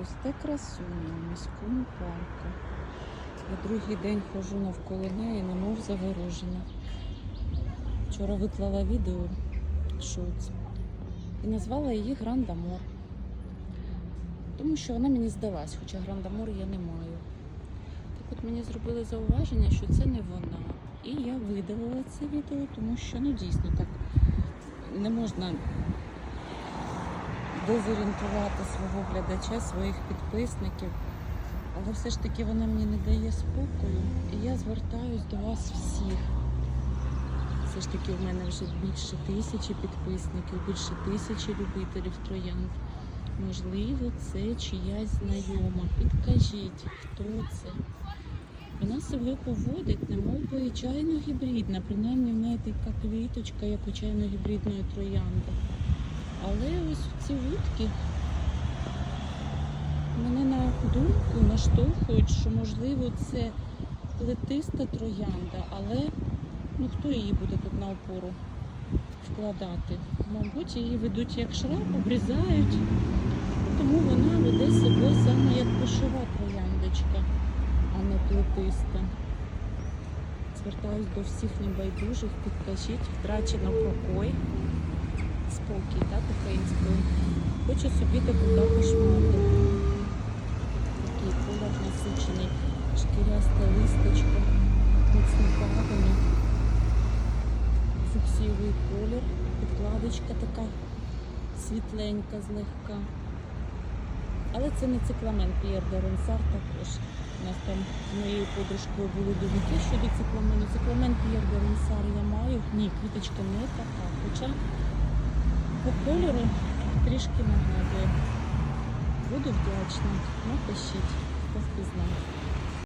росте красуня в міському парку. Я другий день ходжу навколо неї, немов заворожена. Вчора виклала відео шоц і назвала її Гранд Амор. Тому що вона мені здалась, хоча Гранд Амор я не маю. Так от мені зробили зауваження, що це не вона. І я видалила це відео, тому що ну дійсно так не можна дезорієнтувати свого глядача, своїх підписників. Але все ж таки вона мені не дає спокою. І я звертаюсь до вас всіх. Все ж таки в мене вже більше тисячі підписників, більше тисячі любителів троянд. Можливо, це чиясь знайома. Підкажіть, хто це. Вона себе поводить, немов би чайно гібридна, принаймні в неї така квіточка, як у чайно гібридної троянди. Але ось ці вудки мене на думку наштовхують, що можливо це плетиста троянда, але ну хто її буде тут на опору вкладати? Мабуть, її ведуть як шраб, обрізають, тому вона веде себе саме як пошива трояндочка, а не плетиста. Звертаюсь до всіх небайдужих, підкажіть, втрачено покой, спокій, так, українською. Хочу собі таку також мати. Такий колір насичений, шкіряста листочка, міцно пагана, фуксієвий колір, підкладочка така світленька злегка. Але це не цикламен П'єр де Ренсар також. У нас там з моєю подружкою були думки щодо цикламену. Цикламен П'єр де Ренсар я маю. Ні, квіточка не така. Хоча по кольору трішки нагадує. Буду вдячна. Напишіть, хто